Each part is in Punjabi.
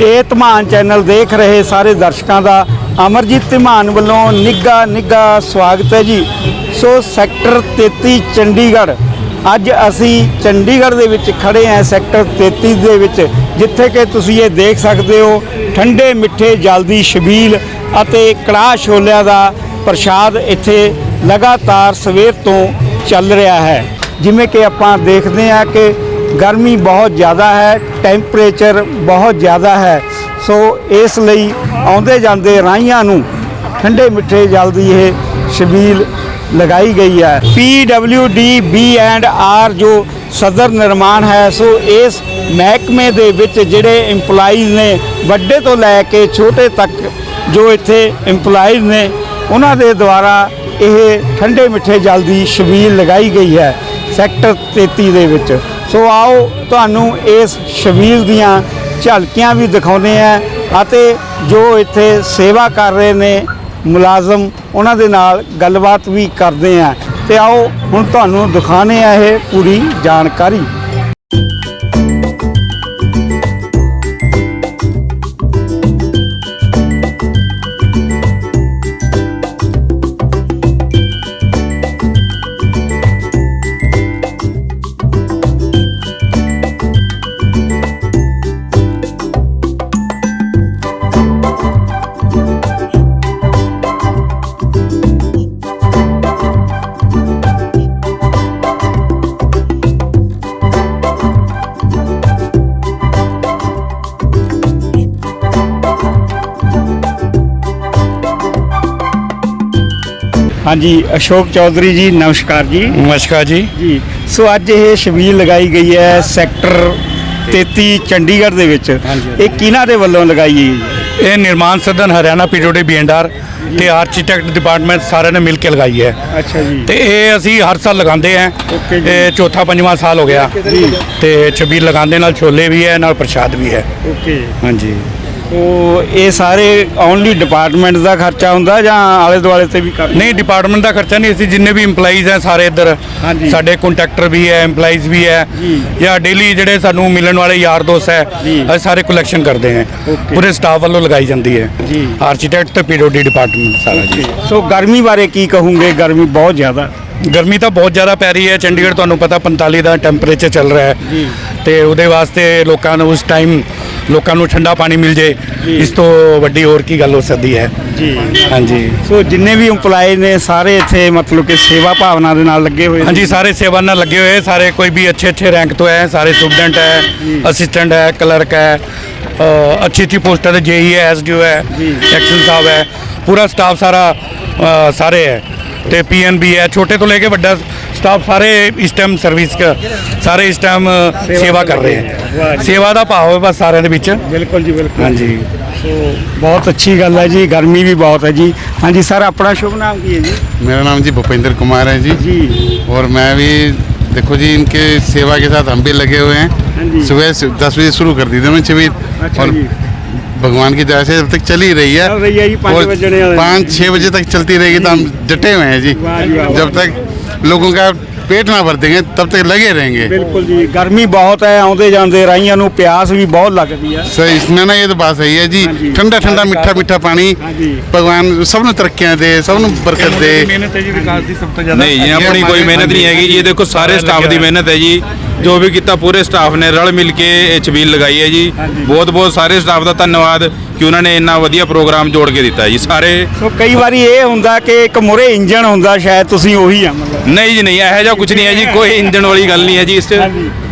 ਇਹ ਧਮਾਨ ਚੈਨਲ ਦੇਖ ਰਹੇ ਸਾਰੇ ਦਰਸ਼ਕਾਂ ਦਾ ਅਮਰਜੀਤ ਧਮਾਨ ਵੱਲੋਂ ਨਿੱਘਾ ਨਿੱਘਾ ਸਵਾਗਤ ਹੈ ਜੀ। ਸੋ ਸੈਕਟਰ 33 ਚੰਡੀਗੜ੍ਹ, ਅੱਜ ਅਸੀਂ ਚੰਡੀਗੜ੍ਹ ਦੇ ਵਿੱਚ ਖੜੇ ਹਾਂ ਸੈਕਟਰ 33 ਦੇ ਵਿੱਚ, ਜਿੱਥੇ ਕਿ ਤੁਸੀਂ ਇਹ ਦੇਖ ਸਕਦੇ ਹੋ ਠੰਡੇ ਮਿੱਠੇ ਜਲਦੀ ਸ਼ਬੀਲ ਅਤੇ ਕੜਾਹ ਛੋਲਿਆਂ ਦਾ ਪ੍ਰਸ਼ਾਦ ਇੱਥੇ ਲਗਾਤਾਰ ਸਵੇਰ ਤੋਂ ਚੱਲ ਰਿਹਾ ਹੈ। ਜਿਵੇਂ ਕਿ ਆਪਾਂ ਦੇਖਦੇ ਹਾਂ ਕਿ ਗਰਮੀ ਬਹੁਤ ਜ਼ਿਆਦਾ ਹੈ ਟੈਂਪਰੇਚਰ ਬਹੁਤ ਜ਼ਿਆਦਾ ਹੈ। ਸੋ ਇਸ ਲਈ ਆਉਂਦੇ ਜਾਂਦੇ ਰਾਹੀਆਂ ਨੂੰ ਠੰਡੇ ਮਿੱਠੇ ਜਲ ਦੀ ਇਹ ਸ਼ਬੀਲ ਲਗਾਈ ਗਈ ਹੈ। P W D B and R ਜੋ ਸਦਰ ਨਿਰਮਾਣ ਹੈ, ਸੋ ਇਸ ਮਹਿਕਮੇ ਦੇ ਵਿੱਚ ਜਿਹੜੇ EMPLOYEES ਨੇ, ਵੱਡੇ ਤੋਂ ਲੈ ਕੇ ਛੋਟੇ ਤੱਕ ਜੋ ਇੱਥੇ EMPLOYEES ਨੇ, ਉਹਨਾਂ ਦੇ ਦੁਆਰਾ ਇਹ ਠੰਡੇ ਮਿੱਠੇ ਜਲ ਦੀ ਸ਼ਬੀਲ ਲਗਾਈ ਗਈ ਹੈ ਸੈਕਟਰ 33 ਦੇ ਵਿੱਚ। ਸੋ ਆਓ ਤੁਹਾਨੂੰ ਇਸ ਛਬੀਲ ਦੀਆਂ ਝਲਕੀਆਂ ਵੀ ਦਿਖਾਉਂਦੇ ਆ ਅਤੇ ਜੋ ਇੱਥੇ ਸੇਵਾ ਕਰ ਰਹੇ ਨੇ ਮੁਲਾਜ਼ਮ, ਉਹਨਾਂ ਦੇ ਨਾਲ ਗੱਲਬਾਤ ਵੀ ਕਰਦੇ ਆ ਤੇ ਆਓ ਹੁਣ ਤੁਹਾਨੂੰ ਦਿਖਾਣੇ ਆ ਇਹ ਪੂਰੀ ਜਾਣਕਾਰੀ। ਹਾਂਜੀ ਅਸ਼ੋਕ ਚੌਧਰੀ ਜੀ ਨਮਸਕਾਰ ਜੀ। ਨਮਸਕਾਰ ਜੀ। ਜੀ ਸੋ ਅੱਜ ਇਹ ਛਬੀਲ ਲਗਾਈ ਗਈ ਹੈ ਸੈਕਟਰ 33 ਚੰਡੀਗੜ੍ਹ ਦੇ ਵਿੱਚ। ਇਹ ਕਿਹਨਾਂ ਦੇ ਵੱਲੋਂ ਲਗਾਈ ਗਈ ਹੈ ਇਹ ਨਿਰਮਾਣ ਸਦਨ ਹਰਿਆਣਾ ਪੀਡਬਲਿਊਡੀ ਬੀਐਨਆਰ ਤੇ ਆਰਕੀਟੈਕਟ ਡਿਪਾਰਟਮੈਂਟ ਸਾਰਿਆਂ ਨੇ ਮਿਲ ਕੇ ਲਗਾਈ ਹੈ। ਅੱਛਾ ਜੀ। ਤੇ ਇਹ ਅਸੀਂ ਹਰ ਸਾਲ ਲਗਾਉਂਦੇ ਆਂ। ਇਹ ਚੌਥਾ ਪੰਜਵਾਂ ਸਾਲ ਹੋ ਗਿਆ। ਤੇ ਛਬੀਲ ਲਗਾਉਂਦੇ ਨਾਲ ਛੋਲੇ ਵੀ ਹੈ ਨਾਲ ਪ੍ਰਸ਼ਾਦ ਵੀ ਹੈ। ਓਕੇ ਹਾਂਜੀ। ਸੋ ਇਹ ਸਾਰੇ ਓਨਲੀ ਡਿਪਾਰਟਮੈਂਟ ਦਾ ਖਰਚਾ ਹੁੰਦਾ ਜਾਂ ਆਲੇ ਦੁਆਲੇ ਤੇ ਵੀ ਕਰ ਨਹੀਂ ਡਿਪਾਰਟਮੈਂਟ ਦਾ ਖਰਚਾ ਨਹੀਂ ਅਸੀਂ ਜਿੰਨੇ ਵੀ EMPLOYEES ਹੈ ਸਾਰੇ ਇੱਧਰ ਹਾਂਜੀ। ਸਾਡੇ ਕੰਟਰੈਕਟਰ ਵੀ ਹੈ EMPLOYEES ਵੀ ਹੈ ਜੀ। ਜਾਂ ਡੇਲੀ ਜਿਹੜੇ ਸਾਨੂੰ ਮਿਲਣ ਵਾਲੇ ਯਾਰ ਦੋਸਤ ਹੈ ਜੀ। ਅਸੀਂ ਸਾਰੇ ਕਲੈਕਸ਼ਨ ਕਰਦੇ ਹਾਂ Okay। ਪੂਰੇ ਸਟਾਫ ਵੱਲੋਂ ਲਗਾਈ ਜਾਂਦੀ ਹੈ ਜੀ। ਆਰਕੀਟੈਕਟ ਤੇ ਪੀਡਬਲਿਊਡੀ ਡਿਪਾਰਟਮੈਂਟ ਸਾਰਾ ਜੀ ਸੋ ਗਰਮੀ ਬਾਰੇ ਕੀ ਕਹੋਗੇ ਗਰਮੀ ਬਹੁਤ ਜ਼ਿਆਦਾ ਗਰਮੀ ਤਾਂ ਬਹੁਤ ਜ਼ਿਆਦਾ ਪੈ ਰਹੀ ਹੈ ਚੰਡੀਗੜ੍ਹ ਤੁਹਾਨੂੰ ਪਤਾ 45 ਦਾ ਟੈਂਪਰੇਚਰ ਚੱਲ ਰਿਹਾ ਹੈ ਜੀ। ਤੇ ਉਹਦੇ ਵਾਸਤੇ ਲੋਕਾਂ ਨੂੰ ਉਸ ਟਾਈਮ ਲੋਕਾਂ ਨੂੰ ਠੰਡਾ ਪਾਣੀ ਮਿਲ ਜੇ। ਇਸ ਤੋਂ ਵੱਡੀ ਹੋਰ ਕੀ ਗੱਲ ਹੋ ਸਕਦੀ ਹੈ ਜੀ ਹਾਂਜੀ ਸੋ ਜਿੰਨੇ ਵੀ EMPLOYE ਨੇ ਸਾਰੇ ਇੱਥੇ ਮਤਲਬ ਕਿ ਸੇਵਾ ਭਾਵਨਾ ਦੇ ਨਾਲ ਲੱਗੇ ਹੋਏ ਨੇ। ਹਾਂਜੀ ਸਾਰੇ ਸੇਵਾ ਨਾਲ ਲੱਗੇ ਹੋਏ ਸਾਰੇ ਕੋਈ ਵੀ ਅੱਛੇ ਅੱਛੇ ਰੈਂਕ ਤੋਂ ਹੈ ਸਾਰੇ ਸਟੂਡੈਂਟ ਹੈ। ਅਸਿਸਟੈਂਟ ਹੈ ਕਲਰਕ ਹੈ ਅ, ਅੱਛੀ ਅੱਛੀ ਪੋਸਟਾਂ ਤੇ ਜੇਈ ਹੈ ਐਸਡੀਓ ਹੈ ਜੀ। ਐਕਸ਼ਨ ਸਾਹਿਬ ਹੈ ਪੂਰਾ ਸਟਾਫ ਸਾਰਾ ਅ, ਸਾਰੇ ਹੈ ਤੇ ਪੀਐਨਬੀ ਹੈ ਛੋਟੇ ਤੋਂ ਲੈ ਕੇ ਵੱਡਾ ਸਟਾਫ ਸਾਰੇ ਇਸ ਟਾਈਮ ਸਰਵਿਸ ਕ ਸਾਰੇ ਇਸ ਟਾਈਮ ਸੇਵਾ ਕਰ ਰਹੇ ਵਾਹ ਹੈ ਜੀ। ਸੇਵਾ ਦਾ ਭਾਵ ਹੈ ਬਸ ਸਾਰਿਆਂ ਦੇ ਵਿੱਚ ਬਿਲਕੁਲ ਜੀ ਬਿਲਕੁਲ ਹਾਂਜੀ ਸੋ ਬਹੁਤ ਅੱਛੀ ਗੱਲ ਹੈ ਜੀ ਗਰਮੀ ਵੀ ਬਹੁਤ ਹੈ ਜੀ ਹਾਂਜੀ ਸਰ ਆਪਣਾ ਸ਼ੁਭ ਨਾਮ ਕੀ ਹੈ ਜੀ मेरा नाम जी भूपेंद्र कुमार है जी जी और मैं भी देखो जी इनके सेवा के साथ हम भी लगे हुए हाँ हैं जी। सुबह से दस बजे शुरू कर दी थी मैंने छबील अच्छा और जी। भगवान की दया से जब तक चल ही रही है चल रही है जी, पाँच और बजने वाले हैं। पाँच छः बजे तक चलती रहेगी तो हम डटे हुए हैं जी वाह जी वाह, वाह। जब तक लोगों का पेट ना भर देंगे तब तक लगे रहेंगे ਬਿਲਕੁਲ ਜੀ ਗਰਮੀ ਬਹੁਤ ਹੈ ਆਉਂਦੇ ਜਾਂਦੇ ਰਾਹੀਆਂ ਨੂੰ ਪਿਆਸ ਵੀ ਬਹੁਤ ਲੱਗਦੀ ਹੈ सर इसमें ना ये तो बात सही है जी हाँ जी। ठंडा ठंडा मीठा मीठा पानी हाँ जी। भगवान सब ने तरक्कियां दे सब ने बरकत दे ਮਿਹਨਤ ਹੈ ਜੀ ਵਿਕਾਸ ਦੀ ਸਭ ਤੋਂ ਨਹੀਂ ਜੀ ਆਪਣੀ ਕੋਈ ਮਿਹਨਤ ਨਹੀਂ ਹੈਗੀ ਜੀ ਇਹ ਦੇਖੋ ਸਾਰੇ ਸਟਾਫ ਦੀ ਮਿਹਨਤ ਹੈ ਜੀ ਜੋ ਵੀ ਕੀਤਾ ਪੂਰੇ ਸਟਾਫ ਨੇ ਰਲ ਮਿਲ ਕੇ ਇਹ ਛਬੀਲ ਲਗਾਈ ਹੈ ਜੀ ਬਹੁਤ ਬਹੁਤ ਸਾਰੇ ਸਟਾਫ ਦਾ ਧੰਨਵਾਦ ਕਿ ਉਹਨਾਂ ਨੇ ਇੰਨਾ ਵਧੀਆ ਪ੍ਰੋਗਰਾਮ ਜੋੜ ਕੇ ਦਿੱਤਾ ਜੀ। ਸਾਰੇ ਸੋ ਕਈ ਵਾਰੀ ਇਹ ਹੁੰਦਾ ਕਿ ਇੱਕ ਮੁਰੇ ਇੰਜਨ ਹੁੰਦਾ ਸ਼ਾਇਦ ਤੁਸੀਂ ਉਹੀ ਆ ਮਤਲਬ। ਨਹੀਂ ਜੀ ਨਹੀਂ ਇਹੋ ਜਿਹਾ ਕੁਝ ਨਹੀਂ ਹੈ ਜੀ ਕੋਈ ਇੰਜਣ ਵਾਲੀ ਗੱਲ ਨਹੀਂ ਹੈ ਜੀ ਇਸ 'ਚ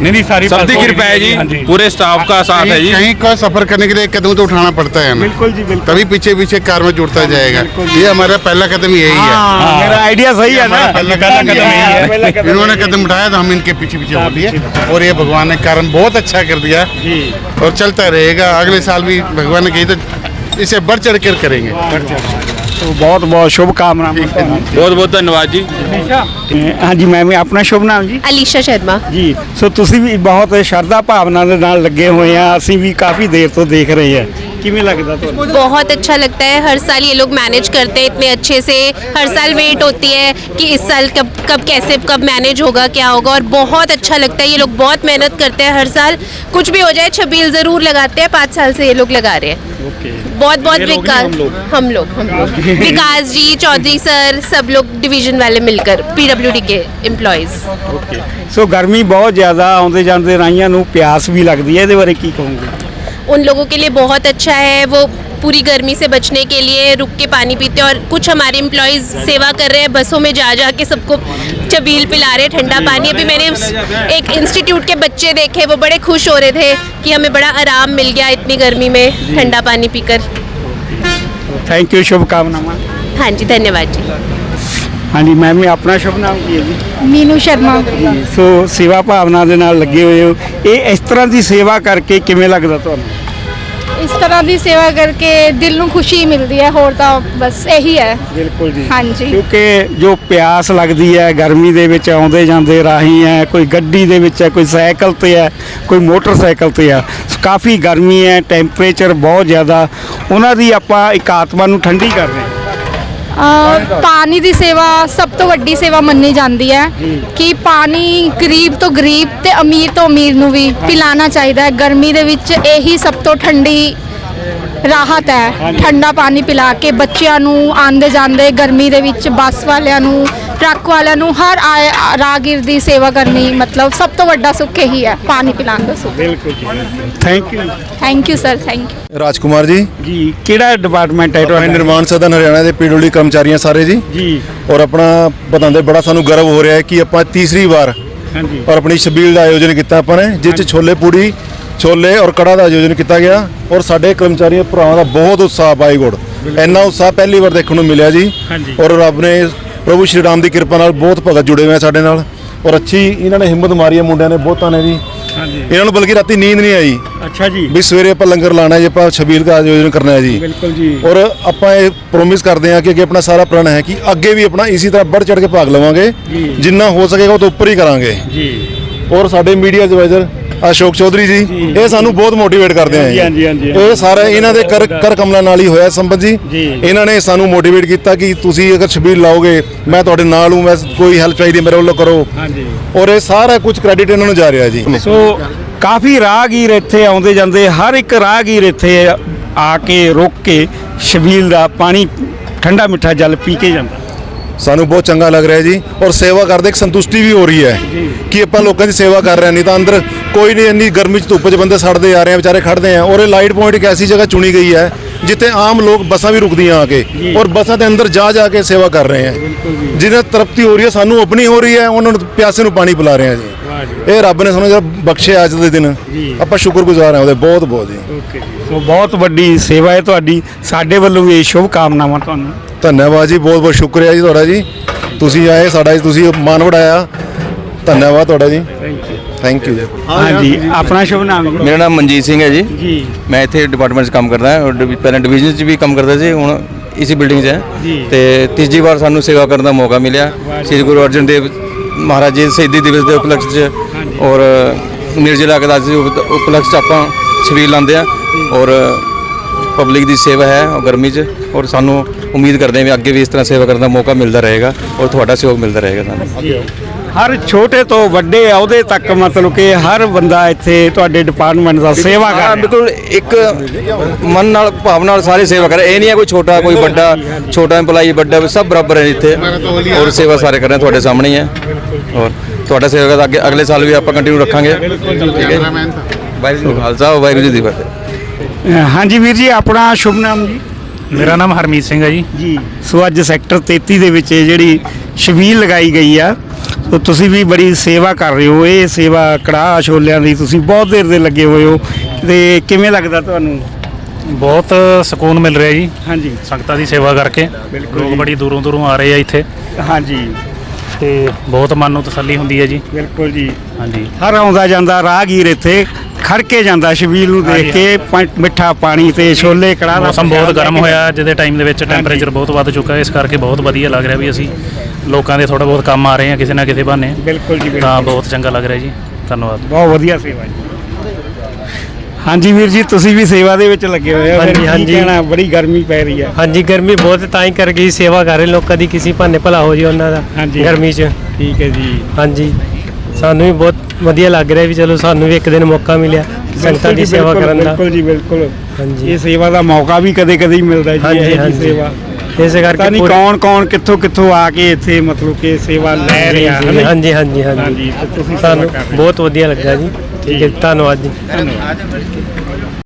नहीं नहीं सारी सबकी कृपा है जी हाँ पूरे स्टाफ का साथ है जी। कहीं का सफ़र करने के लिए कदम तो उठाना पड़ता है हमें। बिल्कुल जी बिल्कुल। तभी पीछे पीछे कार में जुड़ता हाँ जाएगा। ये हमारा पहला कदम यही है। हाँ, मेरा आइडिया सही है ना? पहला कदम यही है। इन्होंने कदम उठाया तो हम इनके पीछे पीछे हो दिए और ये भगवान ने कारण बहुत अच्छा कर दिया। और चलता रहेगा। अगले साल भी भगवान ने कही तो इसे बढ़ चढ़ कर करेंगे। तो बहुत बहुत शुभकामनाएं बहुत बहुत धन्यवाद जी हाँ जी मैं भी ਆਪਣਾ ਸ਼ੁਭ ਨਾਮ ਜੀ ਅਲੀਸ਼ਾ ਸ਼ਰਮਾ ਜੀ ਸੋ ਤੁਸੀਂ ਵੀ ਬਹੁਤ ਸ਼ਰਧਾ ਭਾਵਨਾ ਦੇ ਨਾਲ ਲੱਗੇ ਹੋਏ ਆ ਅਸੀਂ ਵੀ ਕਾਫੀ ਦੇਰ ਤੋਂ ਦੇਖ ਰਹੇ ਹਾਂ ਕਿਵੇਂ ਲੱਗਦਾ ਤੁਹਾਨੂੰ बहुत अच्छा लगता है हर साल ये लोग मैनेज करते हैं इतने अच्छे से हर साल वेट होती है कि इस साल कब कब कैसे कब मैनेज होगा क्या होगा और बहुत अच्छा लगता है ये लोग बहुत मेहनत करते हैं हर साल कुछ भी हो जाए छबील ज़रूर लगाते हैं पाँच साल से ये लोग लगा रहे हैं ਓਕੇ बहुत बहुत ये लोग विकास नहीं, हम लोग। हम लोग हम लोग विकास जी चौधरी सर सब लोग डिवीजन वाले मिलकर पीडब्ल्यूडी के एम्प्लॉयज़ ਓਕੇ ਸੋ ਗਰਮੀ ਬਹੁਤ ਜ਼ਿਆਦਾ ਆਉਂਦੇ ਜਾਂਦੇ ਰਾਈਆਂ ਨੂੰ ਪਿਆਸ ਵੀ ਲੱਗਦੀ ਹੈ ਇਹਦੇ ਬਾਰੇ ਕੀ ਕਹੋਗੇ उन लोगों के लिए बहुत अच्छा है वो पूरी गर्मी से बचने के लिए रुक के पानी पीते हैं और कुछ हमारे एम्प्लॉयज़ सेवा कर रहे हैं बसों में जा जा के सबको चबील पिला रहे हैं ठंडा पानी अभी मैंने उस- एक इंस्टीट्यूट के बच्चे देखे वो बड़े खुश हो रहे थे कि हमें बड़ा आराम मिल गया इतनी गर्मी में ठंडा पानी पीकर ਥੈਂਕ ਯੂ ਸ਼ੁਭ ਕਾਮਨਾਵਾਂ हाँ जी धन्यवाद जी ਹਾਂਜੀ ਮੈਮ ਇਹ ਆਪਣਾ ਸ਼ੁਭ ਨਾਮ ਕੀ ਹੈ ਜੀ ਮੀਨੂ ਸ਼ਰਮਾ ਸੋ ਸੇਵਾ ਭਾਵਨਾ ਦੇ ਨਾਲ ਲੱਗੇ ਹੋਏ ਹੋ ਇਹ ਇਸ ਤਰ੍ਹਾਂ ਦੀ ਸੇਵਾ ਕਰਕੇ ਕਿਵੇਂ ਲੱਗਦਾ ਤੁਹਾਨੂੰ ਇਸ ਤਰ੍ਹਾਂ ਦੀ ਸੇਵਾ ਕਰਕੇ ਦਿਲ ਨੂੰ ਖੁਸ਼ੀ ਮਿਲਦੀ ਹੈ ਹੋਰ ਤਾਂ ਬਸ ਇਹੀ ਹੈ। ਬਿਲਕੁਲ ਜੀ। ਹਾਂਜੀ। ਕਿਉਂਕਿ ਜੋ ਪਿਆਸ ਲੱਗਦੀ ਹੈ ਗਰਮੀ ਦੇ ਵਿੱਚ ਆਉਂਦੇ ਜਾਂਦੇ ਰਾਹੀ ਹੈ ਕੋਈ ਗੱਡੀ ਦੇ ਵਿੱਚ ਹੈ ਕੋਈ ਸਾਈਕਲ ਤੇ ਹੈ ਕੋਈ ਮੋਟਰਸਾਈਕਲ ਤੇ ਹੈ ਕਾਫੀ ਗਰਮੀ ਹੈ ਟੈਂਪਰੇਚਰ ਬਹੁਤ ਜ਼ਿਆਦਾ ਉਹਨਾਂ ਦੀ ਆਪਾਂ ਇੱਕ ਆਤਮਾ ਨੂੰ ਠੰਡੀ ਕਰ ਰਹੇ ਹਾਂ। ਪਾਣੀ ਦੀ ਸੇਵਾ ਸਭ ਤੋਂ ਵੱਡੀ ਸੇਵਾ ਮੰਨੀ ਜਾਂਦੀ ਹੈ ਕਿ ਪਾਣੀ ਗਰੀਬ ਤੋਂ ਗਰੀਬ ਤੇ ਅਮੀਰ ਤੋਂ ਅਮੀਰ ਨੂੰ ਵੀ ਪਿਲਾਣਾ ਚਾਹੀਦਾ ਹੈ। ਗਰਮੀ ਦੇ ਵਿੱਚ ਇਹੀ ਸਭ ਤੋਂ ਠੰਡੀ ਰਾਹਤ ਹੈ। ਠੰਡਾ ਪਾਣੀ ਪਿਲਾ ਕੇ ਬੱਚਿਆਂ ਨੂੰ ਆਂਦੇ ਜਾਂਦੇ ਗਰਮੀ ਦੇ ਵਿੱਚ ਬੱਸ ਵਾਲਿਆਂ ਨੂੰ ਟਰੱਕ ਵਾਲਿਆਂ ਨੂੰ ਹਰ ਆਏ ਰਾਗੀਰ ਦੀ ਸੇਵਾ ਕਰਨੀ ਮਤਲਬ ਸਭ ਤੋਂ ਵੱਡਾ ਸੁੱਖ ਇਹੀ ਹੈ ਪਾਣੀ ਪਿਲਾਉਣ ਦਾ ਸੁੱਖ। ਬਿਲਕੁਲ thank you thank you sir thank you Rajkumar ji. ਜੀ ਕਿਹੜਾ ਡਿਪਾਰਟਮੈਂਟ ਹੈ ਤੁਹਾਡਾ? ਨਿਰਮਾਣ ਸਦਨ ਹਰਿਆਣਾ ਦੇ ਪੀਡਬਲਿਊਡੀ ਕਰਮਚਾਰੀ ਹਾਂ ਸਾਰੇ ਜੀ। ਜੀ। ਔਰ ਆਪਣਾ ਬਤਾਉਂਦੇ ਬੜਾ ਸਾਨੂੰ ਗਰਵ ਹੋ ਰਿਹਾ ਹੈ ਕਿ ਆਪਾਂ ਤੀਸਰੀ ਵਾਰ ਹਾਂਜੀ। ਔਰ ਆਪਣੀ ਛਬੀਲ ਦਾ ਆਯੋਜਨ ਕੀਤਾ ਆਪਾਂ ਨੇ ਜਿਸ ਚ ਛੋਲੇ ਪੂੜੀ ਛੋਲੇ ਔਰ ਕੜਾ ਦਾ ਆਯੋਜਨ ਕੀਤਾ ਗਿਆ। ਔਰ ਸਾਡੇ ਕਰਮਚਾਰੀਆਂ ਭਰਾਵਾਂ ਦਾ ਬਹੁਤ ਉਤਸ਼ਾਹ ਬਾਈ ਗੋਡ ਇੰਨਾ ਉਤਸ਼ਾਹ ਪਹਿਲੀ ਵਾਰ ਦੇਖਣ ਨੂੰ ਮਿਲਿਆ ਜੀ। ਔਰ ਰੱਬ ਨੇ ਪ੍ਰਭੂ ਸ਼੍ਰੀ ਰਾਮ ਦੀ ਕਿਰਪਾ ਨਾਲ ਬਹੁਤ ਭਗਤ ਜੁੜੇ ਹੋਏ ਆ ਸਾਡੇ ਨਾਲ ਔਰ ਅੱਛੀ ਇਹਨਾਂ ਨੇ ਹਿੰਮਤ ਮਾਰੀ ਹੈ ਮੁੰਡਿਆਂ ਨੇ ਬਹੁਤਾਂ ਨੇ ਜੀ। ਹਾਂਜੀ। ਇਹਨਾਂ ਨੂੰ ਬਲਕਿ ਰਾਤੀ ਨੀਂਦ ਨਹੀਂ ਆਈ। ਅੱਛਾ ਜੀ। ਵੀ ਸਵੇਰੇ ਆਪਾਂ ਲੰਗਰ ਲਾਣਾ ਜੀ ਆਪਾਂ ਛਬੀਲ ਦਾ ਆਯੋਜਨ ਕਰਨਾ ਹੈ ਜੀ। ਬਿਲਕੁਲ ਜੀ। ਔਰ ਆਪਾਂ ਇਹ ਪ੍ਰੋਮਿਸ ਕਰਦੇ ਹਾਂ ਕਿ ਅੱਗੇ ਆਪਣਾ ਸਾਰਾ ਪ੍ਰਣ ਹੈ ਕਿ ਅੱਗੇ ਵੀ ਆਪਣਾ ਇਸੇ ਤਰ੍ਹਾਂ ਵੱਧ ਚੜ ਕੇ ਭਾਗ ਲਵਾਂਗੇ। ਜਿੰਨਾ ਹੋ ਸਕੇਗਾ ਉਹ ਤੋਂ ਉੱਪਰ ਹੀ ਕਰਾਂਗੇ। ਜੀ। ਔਰ ਸਾਡੇ ਮੀਡੀਆ ਐਡਵਾਈਜ਼ਰ ਅਸ਼ੋਕ ਚੌਧਰੀ ਜੀ ਇਹ ਸਾਨੂੰ ਬਹੁਤ ਮੋਟੀਵੇਟ ਕਰਦੇ ਆ ਹਾਂਜੀ, ਹਾਂਜੀ। ਇਹ ਸਾਰਾ ਇਹਨਾਂ ਦੇ ਕਰ ਕਰ ਕਮਲਾਂ ਨਾਲ ਹੀ ਹੋਇਆ ਸੰਬੰਧ ਜੀ। ਜੀ। ਇਹਨਾਂ ਨੇ ਸਾਨੂੰ ਮੋਟੀਵੇਟ ਕੀਤਾ ਕਿ ਤੁਸੀਂ ਅਗਰ ਛਬੀਲ ਲਾਓਗੇ ਮੈਂ ਤੁਹਾਡੇ ਨਾਲ ਹੂੰ ਮੈਂ ਕੋਈ ਹੈਲਪ ਚਾਹੀਦੀ ਮੇਰੇ ਵੱਲੋਂ ਕਰੋ। ਹਾਂਜੀ। ਔਰ ਇਹ ਸਾਰਾ ਕੁਝ ਕ੍ਰੈਡਿਟ ਇਹਨਾਂ ਨੂੰ ਜਾ ਰਿਹਾ ਜੀ। ਸੋ ਕਾਫੀ ਰਾਹਗੀਰ ਇੱਥੇ ਆਉਂਦੇ ਜਾਂਦੇ ਹਰ ਇੱਕ ਰਾਹਗੀਰ ਇੱਥੇ ਆ ਕੇ ਰੁਕ ਕੇ ਸ਼ਬੀਲ ਦਾ ਪਾਣੀ ਠੰਡਾ ਮਿੱਠਾ ਜਲ ਪੀ ਕੇ ਜਾਂਦਾ। ਸਾਨੂੰ ਬਹੁਤ ਚੰਗਾ ਲੱਗ ਰਿਹਾ ਜੀ ਔਰ ਸੇਵਾ ਕਰਦੇ ਇੱਕ ਸੰਤੁਸ਼ਟੀ ਵੀ ਹੋ ਰਹੀ ਹੈ ਕਿ ਆਪਾਂ ਲੋਕਾਂ ਦੀ ਸੇਵਾ ਕਰ ਰਹੇ ਹਾਂ ਨਹੀਂ ਤਾਂ ਅੰਦਰ ਕੋਈ ਨਹੀਂ ਇੰਨੀ ਗਰਮੀ ਚ ਧੁੱਪ 'ਚ ਬੰਦੇ ਸੜਦੇ ਆ ਰਹੇ ਆ ਵਿਚਾਰੇ ਖੜਦੇ ਆ। ਔਰ ਇਹ ਲਾਈਟ ਪੁਆਇੰਟ ਇੱਕ ਐਸੀ ਜਗ੍ਹਾ ਚੁਣੀ ਗਈ ਹੈ ਜਿੱਥੇ ਆਮ ਲੋਕ ਬੱਸਾਂ ਵੀ ਰੁਕਦੀਆਂ ਆ ਕੇ ਔਰ ਬੱਸਾਂ ਦੇ ਅੰਦਰ ਜਾ ਜਾ ਕੇ ਸੇਵਾ ਕਰ ਰਹੇ ਆ। ਜਿਹਨਾਂ ਤਰਪਤੀ ਹੋ ਰਹੀ ਹੈ ਸਾਨੂੰ ਆਪਣੀ ਹੋ ਰਹੀ ਹੈ ਉਹਨਾਂ ਨੂੰ ਪਿਆਸੇ ਨੂੰ ਪਾਣੀ ਪਿਲਾ ਰਹੇ ਆ ਜੀ। ਇਹ ਰੱਬ ਨੇ ਸਾਨੂੰ ਜਿਹੜਾ ਬਖਸ਼ਿਆ ਅੱਜ ਦੇ ਦਿਨ ਆਪਾਂ ਸ਼ੁਕਰਗੁਜ਼ਾਰ ਹਾਂ ਉਹਦੇ ਬਹੁਤ ਬਹੁਤ ਜੀ। ਓਕੇ ਸੋ ਬਹੁਤ ਵੱਡੀ ਸੇਵਾ ਹੈ ਤੁਹਾਡੀ ਸਾਡੇ ਵੱਲੋਂ ਵੀ ਇਹ ਸ਼ੁਭ ਕਾਮਨਾਵਾਂ ਤੁਹਾਨੂੰ। ਧੰਨਵਾਦ ਜੀ ਬਹੁਤ ਬਹੁਤ ਸ਼ੁਕਰੀਆ ਜੀ ਤੁਹਾਡਾ ਜੀ। ਤੁਸੀਂ ਆਏ ਸਾਡਾ ਜੀ ਤੁਸੀਂ ਮਾਨ ਵੜਾਇਆ ਧੰਨਵਾਦ ਤੁਹਾਡਾ ਜੀ। ਥੈਂਕ ਯੂ ਹਾਂਜੀ ਆਪਣਾ ਸ਼ੁਭ ਨਾਮ ਮੇਰਾ ਨਾਮ ਮਨਜੀਤ ਸਿੰਘ ਹੈ ਜੀ। ਜੀ। ਮੈਂ ਇੱਥੇ ਡਿਪਾਰਟਮੈਂਟ 'ਚ ਕੰਮ ਕਰਦਾ ਹਾਂ ਪਹਿਲਾਂ ਡਿਵੀਜ਼ਨ 'ਚ ਵੀ ਕੰਮ ਕਰਦਾ ਸੀ ਹੁਣ ਇਸੇ ਬਿਲਡਿੰਗ 'ਚ ਹੈ। ਤੇ ਤੀਜੀ ਵਾਰ ਸਾਨੂੰ ਸੇਵਾ ਕਰਨ ਦਾ ਮੌਕਾ ਮਿਲਿਆ। ਸ੍ਰੀ ਗੁਰੂ ਅਰਜਨ ਦੇਵ ਮਹਾਰਾਜ ਜੀ ਸ਼ਹੀਦੀ ਦਿਵਸ ਦੇ ਉਪਲਕਸ਼ 'ਚ ਔਰ ਨਿਰਜਲਾ ਕਦਾਸ ਉਪ- ਉਪਲਕਸ਼ 'ਚ ਆਪਾਂ ਛਬੀਲ ਲਾਉਂਦੇ ਆ ਔਰ ਪਬਲਿਕ ਦੀ ਸੇਵਾ ਹੈ ਔਰ ਗਰਮੀ 'ਚ। ਔਰ ਸਾਨੂੰ ਉਮੀਦ ਕਰਦੇ ਹਾਂ ਵੀ ਅੱਗੇ ਵੀ ਇਸ ਤਰ੍ਹਾਂ ਸੇਵਾ ਕਰਨ ਦਾ ਮੌਕਾ ਮਿਲਦਾ ਰਹੇਗਾ। ਔਰ ਤੁਹਾਡਾ ਸਹਿਯੋਗ ਮਿਲਦਾ ਰਹੇਗਾ ਸਾਨੂੰ। ਹਰ ਛੋਟੇ ਤੋਂ ਵੱਡੇ ਅਹੁਦੇ ਤੱਕ ਮਤਲਬ ਕਿ ਹਰ ਬੰਦਾ ਇੱਥੇ ਤੁਹਾਡੇ ਡਿਪਾਰਟਮੈਂਟ ਦਾ ਸੇਵਾ ਕਰ ਰਿਹਾ। ਬਿਲਕੁਲ ਇੱਕ ਮਨ ਨਾਲ ਭਾਵ ਨਾਲ ਸਾਰੇ ਸੇਵਾ ਕਰ ਰਹੇ। ਇਹ ਨਹੀਂ ਹੈ ਕੋਈ ਛੋਟਾ ਕੋਈ ਵੱਡਾ ਛੋਟਾ EMPLOYEE ਵੱਡਾ ਸਭ ਬਰਾਬਰ ਹੈ ਇੱਥੇ। ਔਰ ਸੇਵਾ ਸਾਰੇ ਕਰ ਰਹੇ ਤੁਹਾਡੇ ਸਾਹਮਣੇ ਹੀ ਹੈ। ਔਰ ਤੁਹਾਡਾ ਸੇਵਾ ਦਾ ਅੱਗੇ ਅਗਲੇ ਸਾਲ ਵੀ ਆਪਾਂ ਕੰਟੀਨਿਊ ਰੱਖਾਂਗੇ। ਠੀਕ ਹੈ ਵਾਹਿਗੁਰੂ ਜੀ ਖਾਲਸਾ ਵਾਹਿਗੁਰੂ ਜੀ ਦੀ ਫਤਿਹ। ਹਾਂਜੀ ਵੀਰ ਜੀ ਆਪਣਾ ਸ਼ੁਭ ਨਾਮ ਜੀ। ਮੇਰਾ ਨਾਮ ਹਰਮੀਤ ਸਿੰਘ ਹੈ ਜੀ। ਜੀ। ਸੋ ਅੱਜ ਸੈਕਟਰ 33 ਦੇ ਵਿੱਚ ਇਹ ਜਿਹੜੀ ਸ਼ਬੀਲ ਲਗਾਈ ਗਈ ਆ ਸੋ ਤੁਸੀਂ ਵੀ ਬੜੀ ਸੇਵਾ ਕਰ ਰਹੇ ਹੋ। ਇਹ ਸੇਵਾ ਕੜਾਹ ਛੋਲਿਆਂ ਦੀ ਤੁਸੀਂ ਬਹੁਤ ਦੇਰ ਦੇ ਲੱਗੇ ਹੋਏ ਹੋ। ਤੇ ਕਿਵੇਂ ਲੱਗਦਾ ਤੁਹਾਨੂੰ? ਬਹੁਤ ਸਕੂਨ ਮਿਲ ਰਿਹਾ ਜੀ। ਹਾਂਜੀ। ਸੰਗਤਾਂ ਦੀ ਸੇਵਾ ਕਰਕੇ। ਬਿਲਕੁਲ ਲੋਕ ਜੀ। ਬੜੀ ਦੂਰੋਂ ਦੂਰੋਂ ਆ ਰਹੇ ਆ ਇੱਥੇ। ਹਾਂਜੀ। ਤੇ ਬਹੁਤ ਮਨ ਨੂੰ ਤਸੱਲੀ ਹੁੰਦੀ ਹੈ ਜੀ। ਬਿਲਕੁਲ ਜੀ। ਹਾਂਜੀ। ਹਰ ਆਉਂਦਾ ਜਾਂਦਾ ਰਾਹਗੀਰ ਇੱਥੇ ਖੜ ਕੇ ਜਾਂਦਾ ਸ਼ਬੀਲ ਨੂੰ ਦੇਖ। ਕੇ ਪਾ- ਮਿੱਠਾ ਪਾਣੀ ਤੇ ਛੋਲੇ ਕੜਾਹ ਦਾ ਮੌਸਮ ਬਹੁਤ ਪ੍ਰਸ਼ਾਦ ਲੈ ਗਰਮ ਕੇ ਹੋਇਆ ਅੱਜ ਦੇ ਟਾਈਮ ਦੇ ਵਿੱਚ ਟੈਂਪਰੇਚਰ ਬਹੁਤ ਵੱਧ ਚੁੱਕਾ ਹੈ। ਇਸ ਕਰਕੇ ਬਹੁਤ ਵਧੀਆ ਲੱਗ ਰਿਹਾ ਵੀ ਅਸੀਂ ਲੋਕਾਂ ਦੇ ਥੋੜਾ ਬਹੁਤ ਕੰਮ ਆ ਰਹੇ ਹਾਂ ਕਿਸੇ ਨਾ ਕਿਸੇ ਬਹਾਨੇ। ਬਿਲਕੁਲ ਜੀ ਤਾਂ ਬਿਲਕੁਲ ਬਹੁਤ ਚੰਗਾ ਲੱਗ ਰਿਹਾ ਜੀ। ਧੰਨਵਾਦ। ਬਹੁਤ ਵਧੀਆ ਸੇਵਾ ਜੀ। ਹਾਂਜੀ ਵੀਰ ਜੀ ਤੁਸੀਂ ਵੀ ਸੇਵਾ ਦੇ ਵਿੱਚ ਲੱਗੇ ਹੋਏ ਹੋ। ਫਿਰ ਹਾਂਜੀ, ਕੀ ਹਾਂਜੀ। ਕਹਿਣਾ ਬੜੀ ਗਰਮੀ ਪੈ ਰਹੀ ਹੈ। ਹਾਂਜੀ ਗਰਮੀ ਬਹੁਤ ਤਾਂ ਹੀ ਕਰ ਗਈ ਸੇਵਾ ਕਰ ਰਹੇ ਲੋਕਾਂ ਦੀ ਕਿਸੇ ਭਾਨੇ ਭਲਾ ਹੋ ਜੇ ਉਹਨਾਂ ਦਾ ਹਾਂਜੀ। ਗਰਮੀ 'ਚ। ਠੀਕ ਹੈ ਜੀ। ਹਾਂਜੀ। ਸਾਨੂੰ ਵੀ ਬਹੁਤ ਵਧੀਆ ਲੱਗ ਰਿਹਾ ਵੀ ਚਲੋ ਸਾਨੂੰ ਵੀ ਇੱਕ ਦਿਨ ਮੌਕਾ ਮਿਲਿਆ ਸੰਗਤਾਂ ਦੀ ਸੇਵਾ ਕਰਨ ਦਾ। ਬਿਲਕੁਲ ਜੀ ਬਿਲਕੁਲ। ਹਾਂਜੀ। ਇਹ ਸੇਵਾ ਦਾ ਮੌਕਾ ਵੀ ਕਦੇ ਕਦੇ ਹੀ ਮਿਲਦਾ ਜੀ ਹਾਂਜੀ, ਇਹ ਜੀ ਹਾਂਜੀ। ਸੇਵਾ। ਇਸੇ ਪਤਾ ਕਰਕੇ ਨਹੀਂ ਪੂਰੀ- ਕੌਣ ਕੌਣ ਕਿੱਥੋਂ ਕਿੱਥੋਂ ਆ ਕੇ ਇੱਥੇ ਮਤਲਬ ਕਿ ਸੇਵਾ ਲੈ ਰਿਹਾ ਹੈ ਨਾ ਹਾਂਜੀ ਹਾਂਜੀ ਹਾਂਜੀ। ਹਾਂਜੀ ਤੇ ਤੁਸੀਂ ਸੇਵਾ ਸਾਨੂੰ ਕਰ ਰਹੇ ਹੋ। ਬਹੁਤ ਵਧੀਆ ਲੱਗਾ ਜੀ। ਠੀਕ ਹੈ। ਧੰਨਵਾਦ ਜੀ। ਧੰਨਵਾਦ।